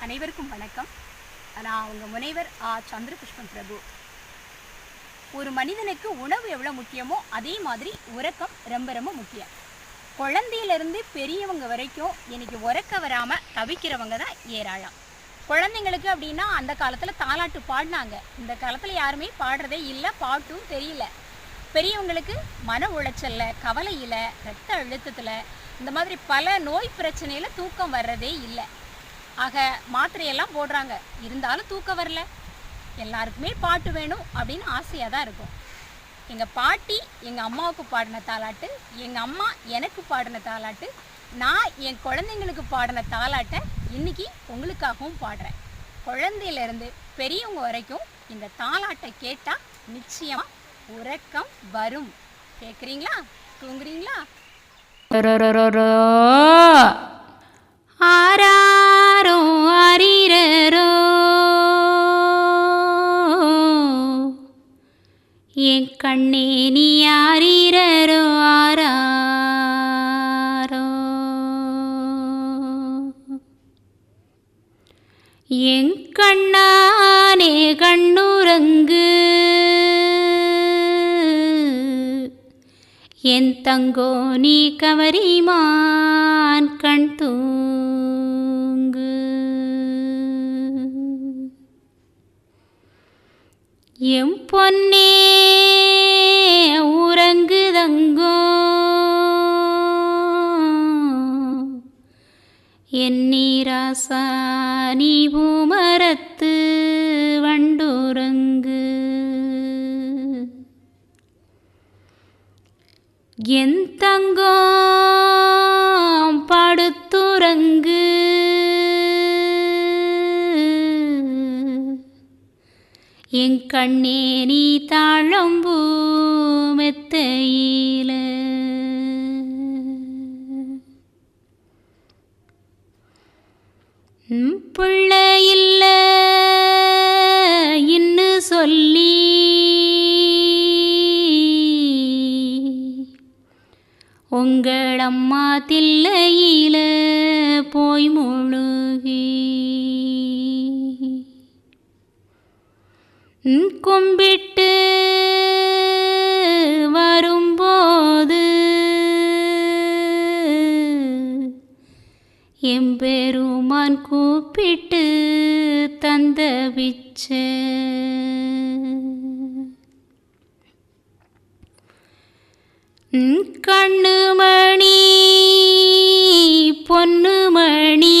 அனைவருக்கும் வணக்கம். நான் உங்கள் முனைவர் ஆ. சந்திரபுஷ்பம் பிரபு. ஒரு மனிதனுக்கு உணவு எவ்வளோ முக்கியமோ அதே மாதிரி உறக்கம் ரொம்ப ரொம்ப முக்கியம். குழந்தையிலேருந்து பெரியவங்க வரைக்கும் இன்னைக்கு உறக்க வராமல் தவிக்கிறவங்க தான் ஏராளம். குழந்தைங்களுக்கு அப்படின்னா அந்த காலத்தில் தாலாட்டு பாடினாங்க. இந்த காலத்தில் யாருமே பாடுறதே இல்லை பாட்டும் தெரியல. பெரியவங்களுக்கு மன உளைச்சலில் கவலையில் ரத்த அழுத்தத்தில் இந்த மாதிரி பல நோய் பிரச்சனையில் தூக்கம் வர்றதே இல்லை. ஆக மாத்திரையெல்லாம் போடுறாங்க. இருந்தாலும் தூக்கம் வரல. எல்லாருக்குமே பாட்டு வேணும் அப்படின்னு ஆசையாக தான் இருக்கும். எங்கள் பாட்டி எங்கள் அம்மாவுக்கு பாடின தாலாட்டு எங்கள் அம்மா எனக்கு பாடின தாலாட்டு நான் என் குழந்தைங்களுக்கு பாடின தாலாட்டை இன்னைக்கு உங்களுக்காகவும் பாடுறேன். குழந்தையிலேருந்து பெரியவங்க வரைக்கும் இந்த தாலாட்டை கேட்டால் நிச்சயமாக உறக்கம் வரும். கேட்குறீங்களா தூங்குறீங்களா? ஆராரோ என் கண்ணே நீ யாரீரோ ஆராரோ? என் கண்ணானே கண்ணுறங்கு என் தங்கோ நீ கவரிமான் கண் தூங்கு. எம் பொன்னே உறங்குதங்கோ என் நீ பூமரத்து வண்டுறங்கு என் தங்கம் படுத்துறங்கு என் கண்ணே நீ தாழம்பூ சொல்லி. உங்கள் அம்மா தில்லையில போய் முழுகி. கும்பிட்டு வரும்போது எம்பெருமான் கூப்பிட்டு தந்த பிச்சை. கண்ணுமணி பொன்னுமணி.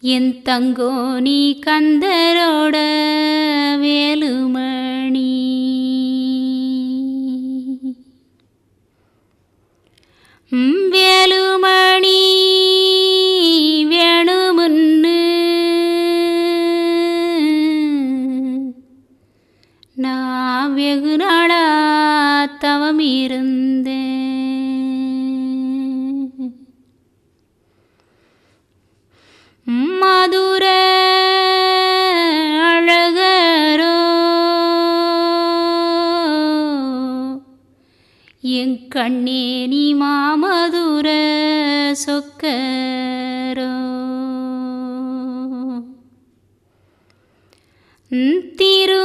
என் தங்கோ நீ கந்தரோட வேலுமணி வெகு நாளா தவம் இருந்தேன் மதுர அழகரோ என் கண்ணே நீ மாமதுர சொக்கரோ. திரு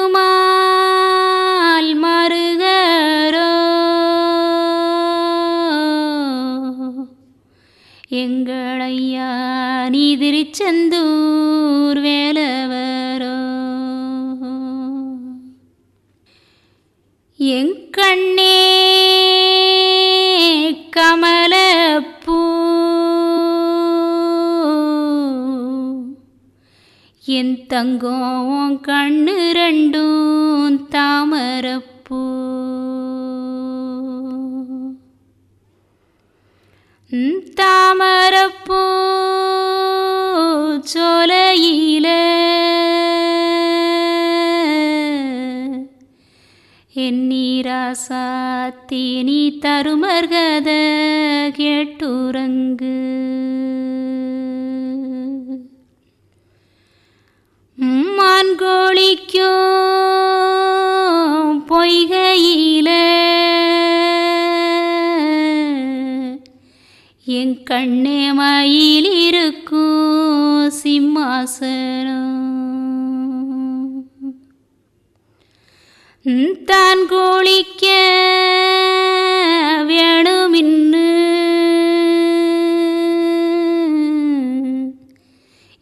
என் கண்ணே கமலப்பூ. என் தங்கம் கண்ணு ரெண்டும் தாமரப்பூ. தாமரப்பூ சோல நீராசாத்தி தருமர்கத கேட்டுறங்கு. மான்கோழிக்கோ பொய்கையில என் கண்ணே மயிலிருக்கும் சிம்மாசனம். தான் குளிக்க வேணுமின்னு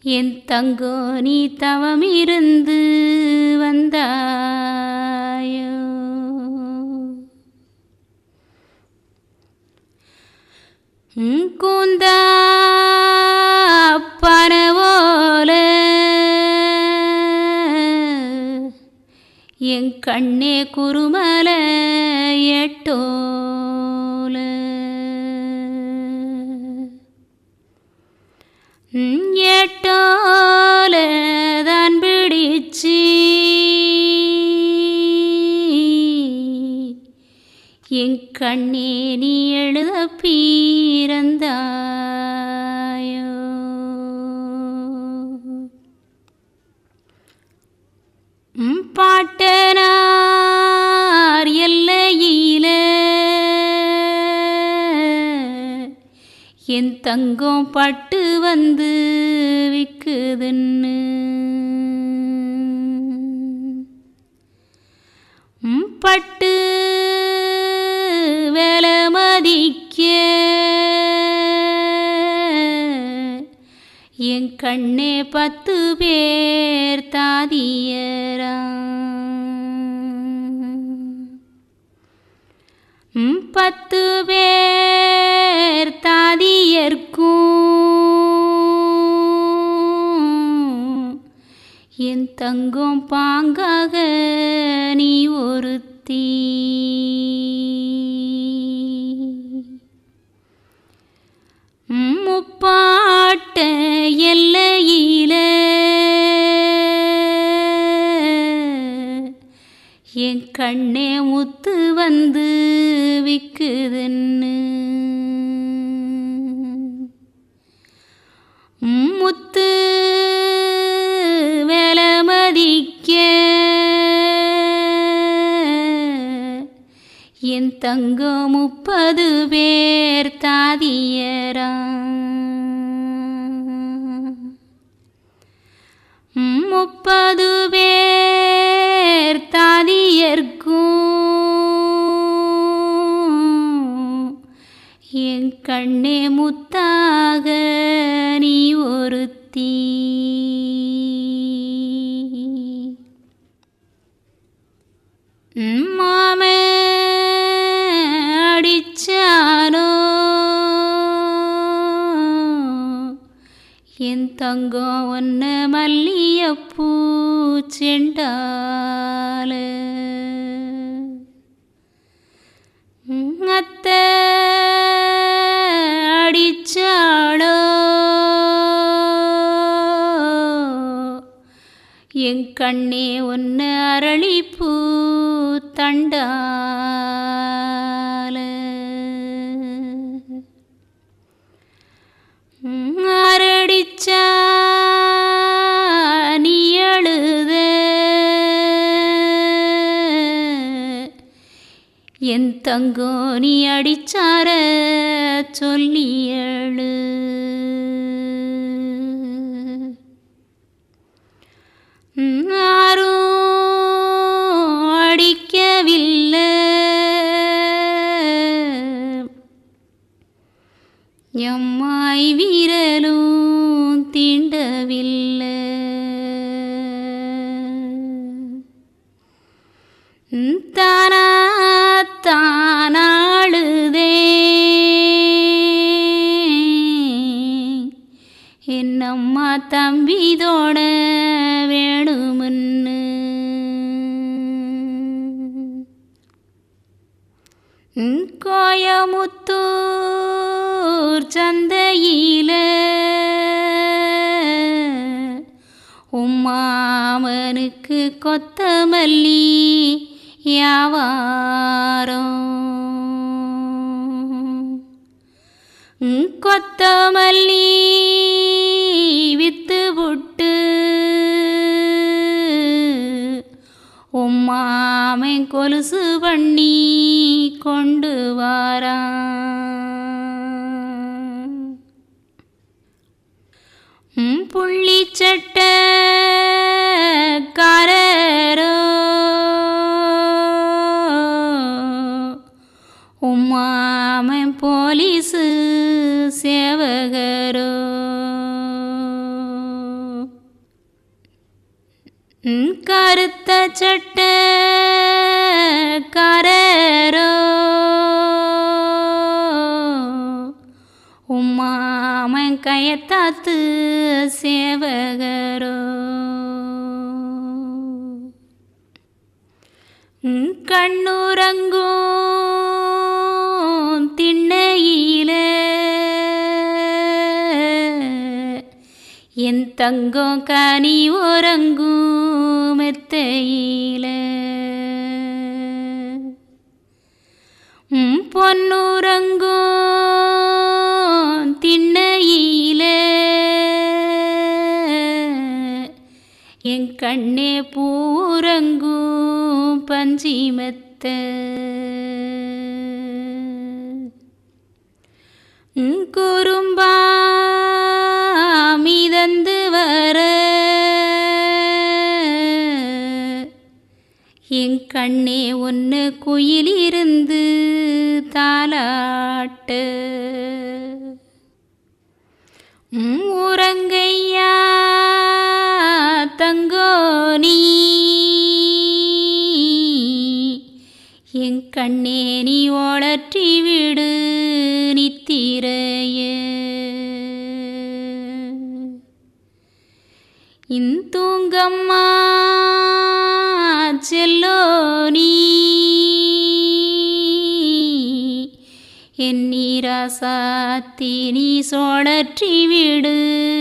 என் தங்கோ நீ தவம் இருந்து வந்தாயோ கூந்தா பரவோ என் கண்ணே குறுமல எட்டோல. எட்டோல தான் பிடிச்சி. என் கண்ணே நீ என் தங்கம் பட்டு வந்து விக்குதுன்னு. பட்டு வேலை மதிக்க என் கண்ணே பத்து பேர் தாதியரா. பத்து பேர் தாதியர்க்கும் என் தங்கம் பாங்காக நீ ஒருத்தி. முப்பாட்ட எல்லையில என் கண்ணே முத்து வந்து விக்குதுன்னு என் தங்கம் முப்பது பேர் தாதியரா. முப்பது பேர் தாதியர்க்கும். என் கண்ணே முத்த தங்கம் ஒன்று மல்லியப்பூ செண்டால ம், அத்தை அடிச்சாளோ? என் கண்ணே ஒன்று அரளிப்பூ தண்டால என் தங்கோ நீ அடிச்சார? சொல்லியழு அடிக்கவில்லை. எம்மாய் வீரலும் தீண்டவில்லை. ம், ஊர் சந்தையில். உம்மாமனுக்கு கொத்தமல்லி யாவாரம். கொத்தமல்லி வித்து புட்டு. உம்மாமை கொலுசு பண்ணி கொண்டு வாரான் சட்டக்காரரோ காரரோ. போலீஸு சேவகரோ. கருத்த சட்டக்காரரோ கயத்தாத்து சேவகரோ. கண்ணுரங்கோ திண்ணையில என் தங்கோ கனி உறங்கும் மெத்தையில. பொன்னுரங்கோ என் கண்ணே பூரங்கும் பஞ்சிமத்த. ம், குறும்பா மிதந்து வர. என் கண்ணே ஒன்று குயிலிருந்து தாலாட்ட. உறங்கையா தங்கோனி என் கண்ணே நீ ஒளற்றி விடு நித்திரைய. இந்தூங்கம்மா செல்லோனி என் நீராசாத்தி நீ சோழற்றி விடு